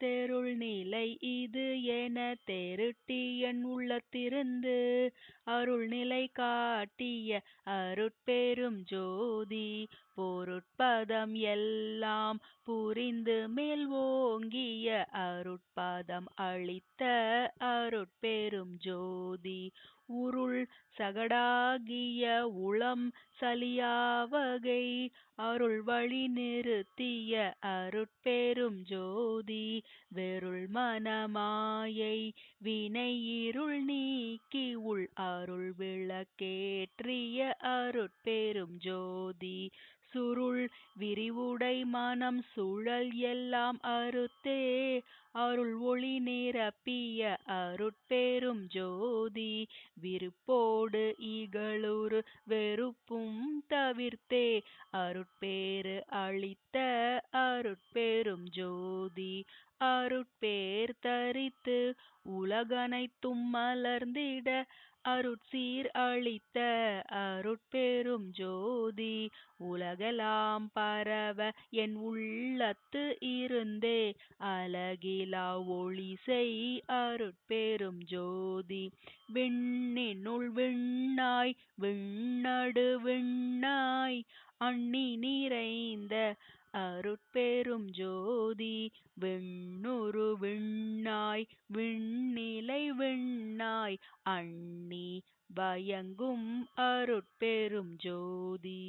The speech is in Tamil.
தெருள் நிலை இது என தெருட்டி என் உள்ளத்திருந்து அருள்நிலை காட்டிய அருட்பெரும் ஜோதி பொருட்பதம் எல்லாம் புரிந்து மேல் ஓங்கிய அருட்பதம் அளித்த அருட்பெரும் ஜோதி உருள் சகடாகிய உளம் சலியாவகை அருள் வழி நிறுத்திய அருட்பெரும் ஜோதி வெருள் மனமாயை வினை இருள் நீக்கி உள் அருள் விளக்கேற்றிய அருட்பெரும் ஜோதி. சுருள் விரிவுடை மனம் சுழல் எல்லாம் அறுத்தே. அருள் ஒளி நிரப்பிய அருட்பெரும் ஜோதி விருப்போடு இகழுறு வெறுப்பும் தவிர்த்தே. அருட்பேறு அளித்த அருட்பெரும் ஜோதி அருட்பேர் தரித்து உலகனைத்தும் மலர்ந்திட. அருட்சீர் அளித்த அருட்பெரும் ஜோதி உலகெலாம் பரவ என் உள்ளத்து இருந்தே. அலகிலா ஒளி செய் அருட்பெரும் ஜோதி விண்ணினுள் விண்ணாய் விண்ணடு விண்ணாய். அண்ணி நிறைந்த அருட்பெரும் ஜோதி விண்ணுரு விண்ணாய் விண்ணிலை விண்ணாய். அண்ணி பயங்கும் அருட்பெரும் ஜோதி.